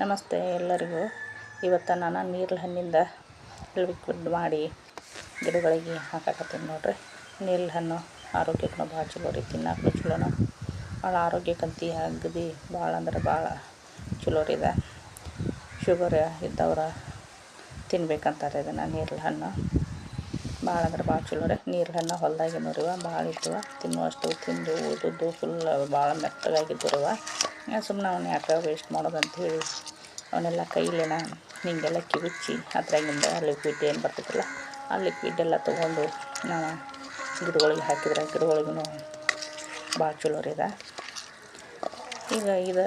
ನಮಸ್ತೆ ಎಲ್ಲರಿಗೂ. ಇವತ್ತು ನಾನು ನೀರ್ಲ ಹಣ್ಣಿಂದ ಲಿಕ್ವಿಡ್ ಮಾಡಿ ಗಿಡಗಳಿಗೆ ಹಾಕಾಕತ್ತೀನಿ ನೋಡ್ರಿ. ನೀರ್ಲ ಹಣ್ಣು ಆರೋಗ್ಯಕ್ಕೂ ಭಾಳ ಚಲೋ ರೀ ತಿನ್ನಕ್ಕೂ ಚಲೋನ. ಭಾಳ ಆರೋಗ್ಯಕ್ಕಂತಿ, ಅಗದಿ ಭಾಳ ಅಂದ್ರೆ ಭಾಳ ಚಲೋ ರೀ ಇದೆ. ಶುಗರ್ ಇದ್ದವ್ರು ತಿನ್ಬೇಕಂತಾರೆ ಇದನ್ನು ನೀರ್ಲ ಹಣ್ಣು. ಭಾಳ ಅಂದ್ರೆ ಭಾಳ ಚಲೋ ರೀ ನೀರು ಹಣ್ಣು ಹೊಲ್ದಾಗಿನೂ ರೀ ಭಾಳ ಇದ್ದವ. ತಿನ್ನುವಷ್ಟು ತಿಂದು ಉದುದ್ದು ಫುಲ್ ಭಾಳ ಮೆತ್ತಗಾಗಿದ್ದು ರೀ ಸುಮ್ಮನೆ ಅವನ್ನ ಯಾಕೆ ವೇಸ್ಟ್ ಮಾಡೋದು ಹೇಳಿ ಅವನ್ನೆಲ್ಲ ಕೈಲೇನ ಹಿಂಗೆಲ್ಲ ಕಿವಿಚ್ಚಿ ಅದ್ರಾಗಿಂದ ಲಿಕ್ವಿಡ್ ಏನು ಬರ್ತೈತಲ್ಲ, ಆ ಲಿಕ್ವಿಡ್ ಎಲ್ಲ ತೊಗೊಂಡು ನಾವು ಗಿಡಗಳಿಗೆ ಹಾಕಿದ್ರೆ ಗಿಡಗಳಿಗೂ ಭಾಳ ಚಲೋ ರೀ ಇದು ಈಗ ಇದು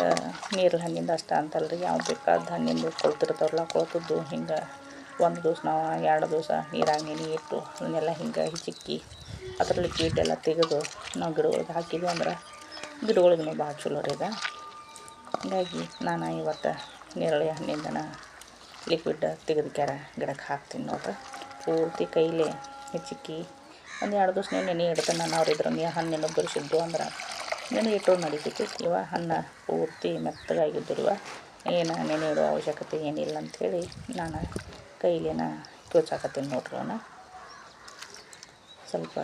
ನೀರು ಹಣ್ಣಿಂದ ಅಷ್ಟ ಅಂತಲ್ಲ ರೀ ಯಾವ ಬೇಕಾದ ಹಣ್ಣಿಂದು ಕೊಳ್ತಿರ್ತಾವಲ್ಲ ಕೊಳ್ತದ್ದು ಹಿಂಗೆ ಒಂದು ದಿವ್ಸ ನಾವು ಎರಡು ದಿವಸ ನೀರಾಗ ನೆನೆ ಇಟ್ಟು ಅವನ್ನೆಲ್ಲ ಹಿಂಗೆ ಹಿಚಿಕ್ಕಿ ಅದರಲ್ಲಿ ಕೀಟೆಲ್ಲ ತೆಗೆದು ನಾವು ಗಿಡಗಳಿಗೆ ಹಾಕಿದ್ವಿ ಅಂದ್ರೆ ಗಿಡಗಳಿಗೂ ಭಾಳ ಚಲೋ ರೀ ಇದು. ಹೀಗಾಗಿ ನಾನು ಇವತ್ತು ನೇರಳೆ ಹಣ್ಣಿಂದನ ಲಿಕ್ವಿಡ್ ತೆಗೆದು ಕ್ಯಾರ ಗಿಡಕ್ಕೆ ಹಾಕ್ತೀನಿ ನೋಡ್ರಿ. ಪೂರ್ತಿ ಕೈಲೇ ಹಿಚಿಕ್ಕಿ ಒಂದು ಎರಡು ದಿವ್ಸ ನೆನೆ ಇಡ್ತಾನೆ ನಾನು ಇದ್ರ ನೀ ಹಣ್ಣಿನ ಬೆರೆಸಿದ್ದು ಅಂದ್ರೆ ನೆನೆ ಇಟ್ಟು ನಡೀತೈತಿ ಇವ ಹಣ್ಣು ಪೂರ್ತಿ ಮೆತ್ತಗಾಗಿದ್ದು ಇವ. ಏನು ನೆನೆ ಇಡೋ ಅವಶ್ಯಕತೆ ಏನಿಲ್ಲ ಅಂಥೇಳಿ ನಾನು ಕೈಲೇನ ಕ್ಯೂಚಾಕತ್ತೀನಿ ನೋಡ್ರಿ ಅವನ್ನ ಸ್ವಲ್ಪ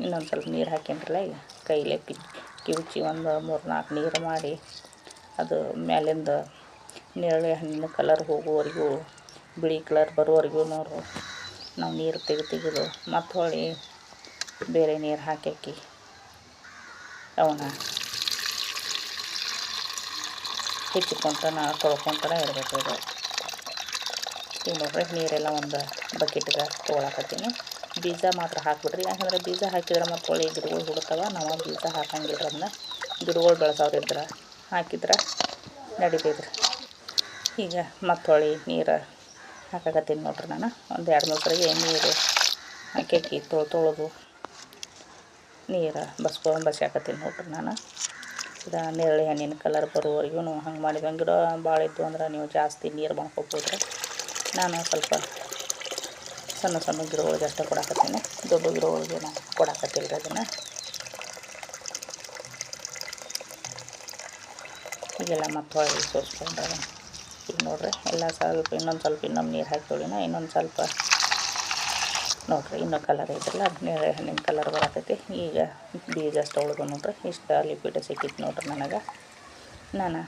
ಇನ್ನೊಂದು ಸ್ವಲ್ಪ ನೀರು ಹಾಕ್ಯಂಡ್ರಲ್ಲ ಈಗ ಕೈಲೆ ಪಿ ಕಿವುಚಿ ಒಂದು ಮೂರು ನಾಲ್ಕು ನೀರು ಮಾಡಿ ಅದು ಮ್ಯಾಲಿಂದ ನೇರಳೆ ಹಣ್ಣಿನ ಕಲರ್ ಹೋಗುವವರೆಗೂ, ಬಿಳಿ ಕಲರ್ ಬರುವವರೆಗೂ ನೋಡ್ರಿ ನಾವು ನೀರು ತೆಗೆ ತೆಗೆದು ಮತ್ತು ಹೊಳಿ ಬೇರೆ ನೀರು ಹಾಕ್ಯಾಕಿ ಅವನ ಅವನ್ನ ನಾವು ತೊಳ್ಕೊತಾನೆ ಇರಬೇಕು ಇದು ಈಗ ನೋಡ್ರಿ, ನೀರೆಲ್ಲ ಒಂದು ಬಕೆಟ್ಗೆ ತೊಗೊಳಕತ್ತೀನಿ. ಬೀಜ ಮಾತ್ರ ಹಾಕಿಬಿಡ್ರಿ, ಯಾಕಂದ್ರೆ ಬೀಜ ಹಾಕಿದ್ರೆ ಮತ್ತು ಹೊಳ್ಳಿ ಗಿಡಗಳು ಹುಡುಕ್ತವ, ನಾವು ಬೀಜ ಹಾಕಂಗಿಲ್ಲ ಅದನ್ನ. ಗಿಡಗಳು ಬೆಳೆಸೋರು ಇದ್ರೆ, ಹಾಕಿದ್ರೆ ನಡಿತೈತ್ರಿ. ಈಗ ಮತ್ತು ಹೊಳ್ಳಿ ನೀರು ಹಾಕಕತ್ತೀನಿ ನೋಡ್ರಿ ನಾನು. ಒಂದು ಎರಡು ಮೂರು ಸರಿಗೆ ನೀರು ಹಾಕಿ ತೊಳ್ ತೊಳೆದು ನೀರು ಬಸ್ಕೊಂಡು ಬಸ್ಯಾಕತ್ತೀನಿ ನೋಡ್ರಿ ನಾನು. ಇದು ನೇರಳೆ ಹಣ್ಣಿನ ಕಲರ್ ಬರುವವರೆಗೂ ಹಂಗೆ ಮಾಡಿದಂಗೆ ಗಿಡ ಭಾಳ ಇದ್ದು ಅಂದ್ರೆ ನೀವು ಜಾಸ್ತಿ ನೀರು ಮಾಡ್ಕೊಬೋದ್ರಿ. ನಾನು ಸ್ವಲ್ಪ ಸಣ್ಣ ಸಣ್ಣ ಗಿಡಗಳಿಗೆ ಅಷ್ಟೇ ಕೊಡಾಕತ್ತೀನಿ. ದೊಡ್ಡ ಗಿಡಗಳಿಗೆ ನಾನು ಕೊಡಾಕತ್ತಿಲ್ಲ ಅದನ್ನು. ಈಗೆಲ್ಲ ಮತ್ತೆ ಹೊಳ್ಳಿ ಸೋಸ್ಕೊಂಡ್ರೆ ಈಗ ನೋಡ್ರಿ, ಎಲ್ಲ ಸ್ವಲ್ಪ ಇನ್ನೊಂದು ಸ್ವಲ್ಪ ಇನ್ನೊಂದು ನೀರು ಹಾಕಿಳಿನ ಇನ್ನೊಂದು ಸ್ವಲ್ಪ ನೋಡ್ರಿ ಇನ್ನೂ ಕಲರ್ ಐತಲ್ಲ ಅದನ್ನೇ ಹಣ್ಣಿನ ಕಲರ್ ಬರತೈತಿ. ಈಗ ಬೀಜ ಅಷ್ಟು ಉಳ್ದು ನೋಡ್ರಿ ಇಷ್ಟು ಲಿಕ್ವಿಡ್ ಸಿಕ್ಕಿತ್ತು ನೋಡ್ರಿ ನನಗೆ. ನಾನು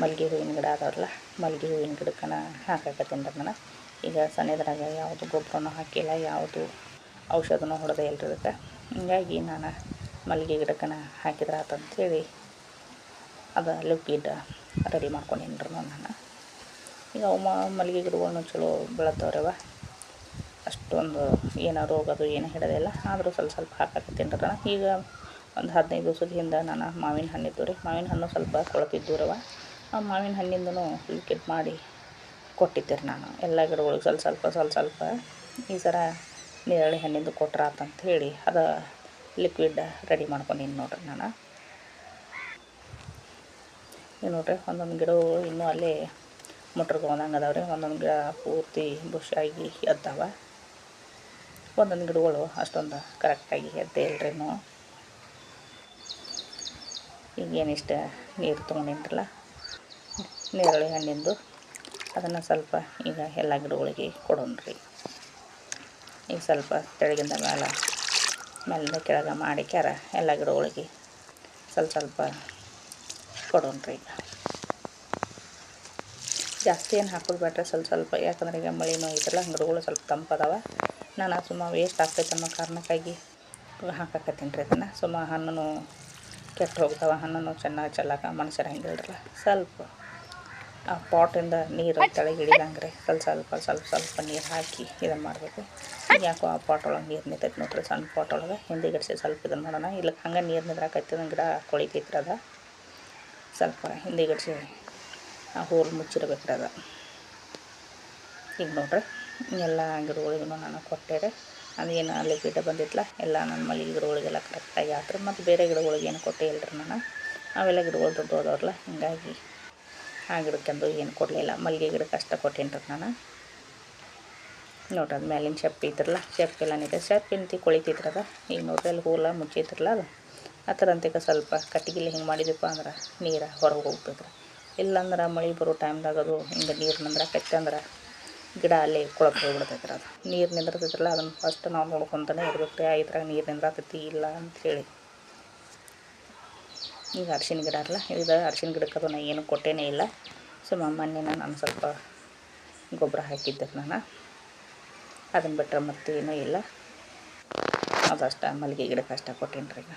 ಮಲ್ಲಿಗೆ ಹೂವಿನ ಗಿಡ ಅದಾವಲ್ಲ ಮಲ್ಲಿಗೆ ಹೂವಿನ ಗಿಡಕ್ಕನ ಹಾಕಾಕತ್ತೀನಿ ರೀ ನಾನು ಈಗ ಸಣ್ಣದ್ರಾಗ ಯಾವುದು ಗೊಬ್ಬರನೂ ಹಾಕಿಲ್ಲ, ಯಾವುದು ಔಷಧನೂ ಹೊಡೆದೇ ರೀ ಅದಕ್ಕೆ. ಹೀಗಾಗಿ ನಾನು ಮಲ್ಲಿಗೆ ಗಿಡಕ್ಕನ ಹಾಕಿದ್ರೆ ಆತಂತೇಳಿ ಅದು ಲಿಕ್ವಿಡ್ ರೆಡಿ ಮಾಡ್ಕೊಂಡೀನಿ ರೀ ನಾನು. ಈಗ ಅವು ಮಲ್ಲಿಗೆ ಗಿಡಗಳ್ನು ಚಲೋ ಬೆಳತ್ತವ್ರವ, ಅಷ್ಟೊಂದು ಏನೋ ರೋಗದು ಏನು ಹಿಡೋದಿಲ್ಲ ಆದರೂ ಸ್ವಲ್ಪ ಸ್ವಲ್ಪ ಹಾಕಾಕತ್ತೀನಿ ರೀ ಈಗ ಒಂದು ಹದಿನೈದು ದಿವಸದ ಹಿಂದೆ ನಾನು ಮಾವಿನ ಹಣ್ಣಿದ್ದು ರೀ, ಮಾವಿನ ಹಣ್ಣು ಸ್ವಲ್ಪ ಕೊಳತಿದ್ದು ರವ ಮಾವಿನ ಹಣ್ಣಿಂದನೂ ಲಿಕ್ವಿಡ್ ಮಾಡಿ ಕೊಟ್ಟಿದ್ದೆ ರೀ ನಾನು. ಎಲ್ಲ ಗಿಡಗಳಿಗೆ ಸ್ವಲ್ಪ ಸ್ವಲ್ಪ ಸ್ವಲ್ಪ ಸ್ವಲ್ಪ ಈ ಸರ ನೇರಳೆ ಹಣ್ಣಿಂದು ಕೊಟ್ರೆ ಆತಂತ ಹೇಳಿ ಅದು ಲಿಕ್ವಿಡ್ ರೆಡಿ ಮಾಡ್ಕೊಂಡಿನಿ ನೋಡ್ರಿ ನಾನು. ಈಗ ನೋಡ್ರಿ ಒಂದೊಂದು ಗಿಡಗಳು ಇನ್ನೂ ಅಲ್ಲೇ ಮುಟ್ರಗೊಂದಂಗೆ ಅದಾವೆ ರೀ. ಒಂದೊಂದು ಗಿಡ ಪೂರ್ತಿ ಬುಷಾಗಿ ಎದ್ದಾವ. ಒಂದೊಂದು ಗಿಡಗಳು ಅಷ್ಟೊಂದು ಕರೆಕ್ಟಾಗಿ ಎದ್ದೇ ಇಲ್ರಿ ಇನ್ನೂ. ಈಗ ಏನಿಷ್ಟು ನೀರು ತೊಗೊಂಡಿನ್ರಲ್ಲ ನೇರಳೆ ಹಣ್ಣಿಂದು ಅದನ್ನು ಸ್ವಲ್ಪ ಈಗ ಎಲ್ಲ ಗಿಡಗಳಿಗೆ ಕೊಡೋಣ್ರಿ. ಈಗ ಸ್ವಲ್ಪ ತೆಳಗಿಂದ ಮೇಲೆ ಮೇಲಿಂದ ಕೆಳಗೆ ಮಾಡಿ ಕ್ಯಾರ ಎಲ್ಲ ಗಿಡಗಳಿಗೆ ಸ್ವಲ್ಪ ಸ್ವಲ್ಪ ಕೊಡೋಣ್ರಿ ಈಗ. ಜಾಸ್ತಿ ಏನು ಹಾಕೋದು ಬೇಡ್ರಿ, ಸ್ವಲ್ಪ ಸ್ವಲ್ಪ. ಯಾಕಂದ್ರೆ ಈಗ ಮಳೆನೂ ಐತಲ್ಲ, ಗಿಡಗಳು ಸ್ವಲ್ಪ ತಂಪದವ ನಾನು ಸುಮ್ಮ ವೇಸ್ಟ್ ಆಗ್ತೈತೆ ಅನ್ನೋ ಕಾರಣಕ್ಕಾಗಿ ಹಾಕಕತ್ತೀನಿ ರೀ ಅದನ್ನು. ಸುಮ್ಮ ಹಣ್ಣು ಕೆಟ್ಟು ಹೋಗ್ತಾವ ಹಣ್ಣು ಚೆನ್ನಾಗಿ ಚೆಲ್ಲಾಕ ಮನುಷ್ಯರ ಹಂಗಿಲ್ರಲ್ಲ. ಸ್ವಲ್ಪ. ಆ ಪಾಟಿಂದ ನೀರು ತಳಗೆ ಹಿಡಿದಂಗೆ ಸ್ವಲ್ಪ ಸ್ವಲ್ಪ ಸ್ವಲ್ಪ ಸ್ವಲ್ಪ ನೀರು ಹಾಕಿ ಇದನ್ನು ಮಾಡಬೇಕು. ಯಾಕೋ ಆ ಪಾಟ್ ಒಳಗೆ ನೀರು ನಿಂತೈತೆ ನೋಡ್ರಿ ಸಣ್ಣ ಪಾಟ್ ಒಳಗೆ. ಹಿಂದೆ ಗಿಡಿಸಿ ಸ್ವಲ್ಪ ಇದನ್ನು ಮಾಡೋಣ. ಇಲ್ಲ ಹಂಗೆ ನೀರು ನಿದ್ರಾಕೈತಿ ಗಿಡ ಕೊಳಿತೈತ್ರಿ ಅದ. ಸ್ವಲ್ಪ ಹಿಂದೆ ಗಿಡಿಸಿ ಆ ಹೋಲ್ ಮುಚ್ಚಿರ್ಬೇಕ್ರಿ ಅದ. ಈಗ ನೋಡ್ರಿ ಎಲ್ಲ ಗಿಡಗಳಿಗೂ ನಾನು ಕೊಟ್ಟೆ ರೀ ಅದೇನು ಗಿಡ ಬಂದಿತ್ತಲ್ಲ ಎಲ್ಲ ನನ್ನ ಮಲ್ಲಿಗೆ ಗಿಡಗಳಿಗೆಲ್ಲ ಕರೆಕ್ಟಾಗಿ ಆತ್ರಿ. ಮತ್ತು ಬೇರೆ ಗಿಡಗಳಿಗೆ ಏನು ಕೊಟ್ಟೇ ಇಲ್ಲರಿ ನಾನು. ಅವೆಲ್ಲ ಗಿಡಗಳು ದೊಡ್ಡ ಹೋದವ್ರಲ್ಲ ಹಿಂಗಾಗಿ ಆ ಗಿಡಕ್ಕೆಂದು ಏನು ಕೊಡಲಿಲ್ಲ. ಮಲ್ಲಿಗೆ ಗಿಡಕ್ಕೆ ಅಷ್ಟ ಕೊಟ್ಟೇನ್ರಿ ನಾನು. ನೋಡ್ರಿ ಅದು ಮ್ಯಾಲಿನ ಶೆಪ್ ಇದ್ರಲ್ಲ, ಶೆಪ್ ಎಲ್ಲ ನಿಂತೆ. ಶೆಪ್ ಇಂತಿ ಕೊಳಿತೈತ್ರಿ ಅದು. ಈಗ ನೋಡ್ರಿ ಅಲ್ಲಿ ಹೂಲ ಮುಚ್ಚಿದ್ರಲ್ಲ ಅದು. ಆ ಥರ ಅಂತಿಕ ಸ್ವಲ್ಪ ಕಟ್ಟಿಗೆಲಿ ಹಿಂಗೆ ಮಾಡಿದಪ್ಪ ಅಂದ್ರೆ ನೀರು ಹೊರಗೆ ಹೋಗ್ತೈತ್ರಿ ಇಲ್ಲಂದ್ರೆ ಮಳೆ ಬರೋ ಟೈಮ್ದಾಗ ಅದು ಹಿಂಗೆ ನೀರು ನಿಂದ್ರಾಕೈತೆ ಅಂದ್ರೆ ಗಿಡ ಅಲ್ಲೇ ಕೊಳಕ್ಕೆ ಹೋಗ್ಬಿಡ್ತೈತ್ರಿ ಅದು. ನೀರು ನಿಂದ್ರತೈತ್ರಲ್ಲ, ಅದನ್ನು ಫಸ್ಟ್ ನಾವು ನೋಡ್ಕೊತಾನೆ ಇರ್ಬೇಕು ರೀ ಇದ್ರಾಗ ನೀರು ನಿಂದ್ರತೈತಿ ಇಲ್ಲ ಅಂಥೇಳಿ ಈಗ ಅರ್ಶಿನ ಗಿಡ ಅಲ್ಲ, ಇದು ಅರ್ಶಿನ ಗಿಡಕ್ಕೆ ಅದು ನಾ ಏನು ಕೊಟ್ಟೇನೇ ಇಲ್ಲ. ಸೊ ಮೊನ್ನೆ ನಾನು ಸ್ವಲ್ಪ ಗೊಬ್ಬರ ಹಾಕಿದ್ದೆ ನಾನು ಅದನ್ನು ಬಿಟ್ಟರೆ ಮತ್ತೇನೂ ಇಲ್ಲ. ಅದಷ್ಟ ಮಲ್ಲಿಗೆ ಗಿಡಕ್ಕೆ ಅಷ್ಟ ಕೊಟ್ಟೇನ್ರಿ ಈಗ.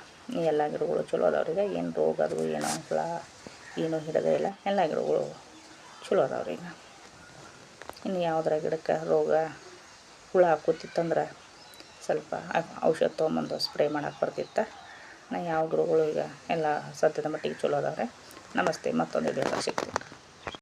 ಎಲ್ಲ ಗಿಡಗಳು ಚಲೋ ಅದಾವ್ರಿ ಈಗ. ಏನು ರೋಗ ಅದು, ಏನೋ ಹುಳ, ಏನೂ ಹಿಡದೇ ಇಲ್ಲ. ಎಲ್ಲ ಗಿಡಗಳು ಚಲೋ ಅದಾವ್ರಿ ಈಗ. ಇನ್ನು ಯಾವುದರ ಗಿಡಕ್ಕೆ ರೋಗ, ಹುಳ ಹಾಕುತ್ತಿತ್ತಂದ್ರೆ ಸ್ವಲ್ಪ ಔಷಧ ತೊಗೊಂಬಂದು ಸ್ಪ್ರೇ ಮಾಡಕ್ಕೆ ಬರ್ತಿತ್ತು. ನಾ ಯಾವ ಗಿಡಗಳು ಈಗ ಎಲ್ಲ ಸದ್ಯದ ಮಟ್ಟಿಗೆ ಚಲೋ ಅದಾವ್ರೆ. ನಮಸ್ತೆ ಮತ್ತೊಂದು ವಿಡಿಯೋದಾಗ ಸಿಗ್ತೀನಿ.